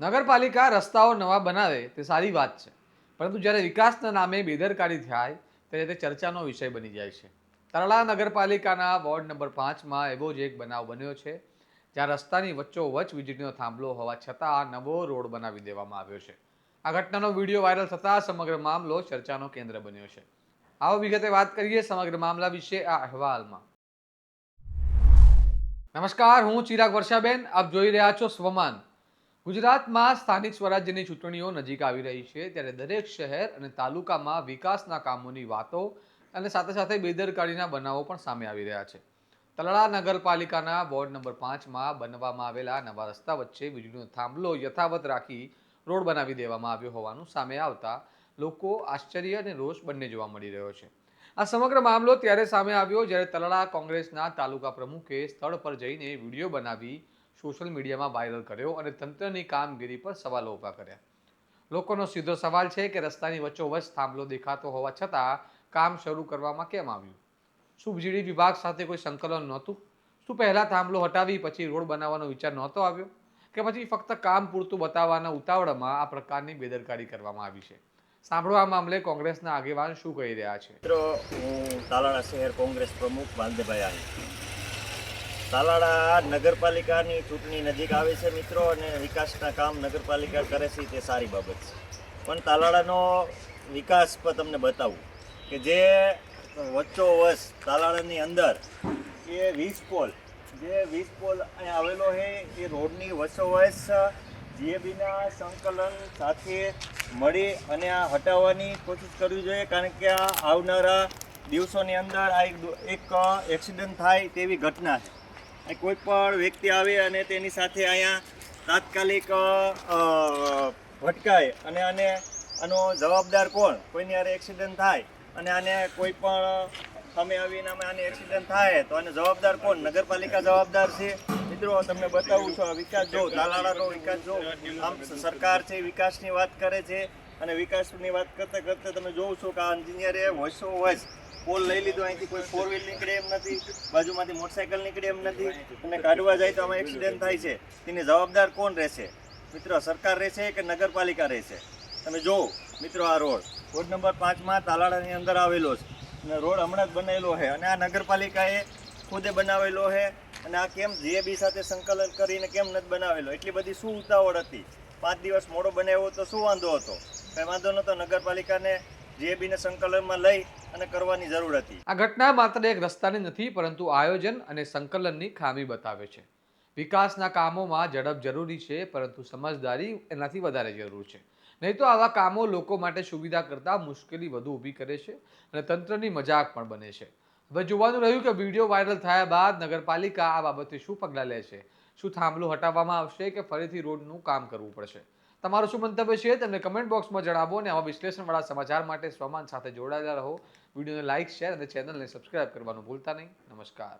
નગરપાલિકા રસ્તાઓ નવા બનાવે તે સારી વાત છે. પરંતુ જ્યારે વિકાસના નામે બેદરકારી થાય, ત્યારે તે ચર્ચાનો વિષય બની જાય છે. તરલા નગરપાલિકાના વોર્ડ નંબર પાંચમાં એવો જ એક બનાવ બન્યો છે, જ્યાં રસ્તાની વચ્ચોવચ્ચ વીજળીનો થાંભલો હોવા છતાં નવો રોડ બનાવી દેવામાં આવ્યો છે. આ ઘટનાનો વીડિયો વાયરલ થતાં સમગ્ર મામલો ચર્ચાનો કેન્દ્ર બન્યો છે. આવો વિગતે વાત કરીએ સમગ્ર મામલા વિશે આ અહેવાલમાં. નમસ્કાર, હું ચિરાગ વર્ષાબેન, આપ જોઈ રહ્યા છો સ્વમાન. ગુજરાતમાં સ્થાનિક સ્વરાજ્યની ચૂંટણીઓ નજીક આવી રહી છે ત્યારે દરેક શહેર અને તાલુકામાં વિકાસના કામોની વાતો અને સાથે સાથે બેદરકારીના બનાવો પણ સામે આવી રહ્યા છે. તલડા નગરપાલિકાના વોર્ડ નંબર પાંચમાં બનવામાં આવેલા નવા રસ્તા વચ્ચે વીજળીનો થાંભલો યથાવત રાખી રોડ બનાવી દેવામાં આવ્યો હોવાનું સામે આવતા લોકો આશ્ચર્ય અને રોષ બંને જોવા મળી રહ્યો છે. આ સમગ્ર મામલો ત્યારે સામે આવ્યો જ્યારે તલડા કોંગ્રેસના તાલુકા પ્રમુખે સ્થળ પર જઈને વીડિયો બનાવી સોશિયલ મીડિયામાં વાયરલ કર્યો અને તંત્રની કામગીરી પર સવાલો ઊભા કર્યા. લોકોનો સીધો સવાલ છે કે રસ્તાની વચ્ચોવચ્ચ થાંભલો દેખાતો હોવા છતાં કામ શરૂ કરવામાં કેમ આવ્યું? શું વીજળી વિભાગ સાથે કોઈ સંકલન નહોતું? શું પહેલાં થાંભલો હટાવી પછી રોડ બનાવવાનો વિચાર નહોતો આવ્યો? કે પછી ફક્ત કામ પૂરતું બતાવવાના ઉતાવળમાં આ પ્રકારની બેદરકારી કરવામાં આવી છે? સાંભળો આ મામલે કોંગ્રેસના આગેવાન શું કહી રહ્યા છે? મિત્રો, હું તાલાળા શહેર કોંગ્રેસ પ્રમુખ વાલદેભાઈ આહિર. તાલાળા નગરપાલિકાની ચૂંટણી નજીક આવે છે મિત્રો અને વિકાસના કામ નગરપાલિકા કરે છે તે સારી બાબત છે. પણ તાલાળાનો વિકાસ પર તમને બતાવું કે જે વચ્ચોવચ તાલાળાની અંદર એ વીજ પોલ, જે વીજ પોલ અહીંયા આવેલો છે, એ રોડની વચ્ચોવચ જીએબીના સંકલન સાથે મળી અને આ હટાવવાની કોશિશ કરવી જોઈએ કારણ કે આ આવનારા દિવસોની અંદર આ એક એક એક્સિડન્ટ થાય તેવી ઘટના છે. કોઈ પણ વ્યક્તિ આવે અને તેની સાથે અહીંયા તાત્કાલિક ભટકાય અને આને, આનો જવાબદાર કોણ? કોઈની અરે એક્સિડન્ટ થાય અને આને કોઈ પણ સામે આવીને અમે આને એક્સિડન્ટ થાય, તો આને જવાબદાર કોણ? નગરપાલિકા જવાબદાર છે. મિત્રો તમને બતાવું છું આ વિકાસ. જો તાલાળાનો વિકાસ, જો આમ સરકાર છે વિકાસની વાત કરે છે અને વિકાસની વાત કરતા કરતા તમે જોવો છો કે આ એન્જિનિયરે વર્ષો વર્ષ પોલ લઈ લીધો. અહીંથી કોઈ ફોર વ્હીલ નીકળે એમ નથી. બાજુમાંથી મોટરસાઇકલ નીકળે એમ નથી. અને કાઢવા જાય તો આમાં એક્સિડન્ટ થાય છે. તેની જવાબદાર કોણ રહેશે? મિત્રો, સરકાર રહેશે કે નગરપાલિકા રહેશે? તમે જુઓ, મિત્રો, આ રોડ. રોડ નંબર પાંચમાં તાલાળાની અંદર આવેલો છે. અને રોડ હમણાં જ બનેલો છે. અને આ નગરપાલિકાએ ખુદે બનાવેલો છે. અને આ કેમ જીએબી સાથે સંકલન કરીને કેમ નથી બનાવેલો? એટલી બધી શું ઉતાવળ હતી? પાંચ દિવસ મોડો બનાવ્યો તો શું વાંધો હતો? કંઈ વાંધો નહોતો. નગરપાલિકાને જીએબીને સંકલનમાં લઈ અને કરવાની જરૂર હતી. આ ઘટના માત્ર એક રસ્તાની નથી, પરંતુ આયોજન અને સંકલનની ખામી બતાવે છે. વિકાસના કામોમાં ઝડપ જરૂરી છે, પરંતુ સમજદારી એનાથી વધારે જરૂર છે. નહીં તો આવા કામો લોકો માટે સુવિધા કરતાં મુશ્કેલી વધુ ઊભી કરે છે અને તંત્રની મજાક પણ બને છે. હવે જોવાનું રહ્યું કે વીડિયો વાયરલ થયા બાદ નગરપાલિકા આ બાબતે શું પગલાં લે છે? શું થાંભલું હટાવવામાં આવશે કે ફરીથી રોડનું કામ કરવું પડશે? તમારું શું મંતવ્ય છે તમને કમેન્ટ બોક્સમાં જણાવો અને આવા વિશ્લેષણવાળા સમાચાર માટે સ્વમાન સાથે જોડાયેલા રહો. વિડીયોને લાઇક શેર અને ચેનલને સબસ્ક્રાઇબ કરવાનું ભૂલતા નહીં. નમસ્કાર.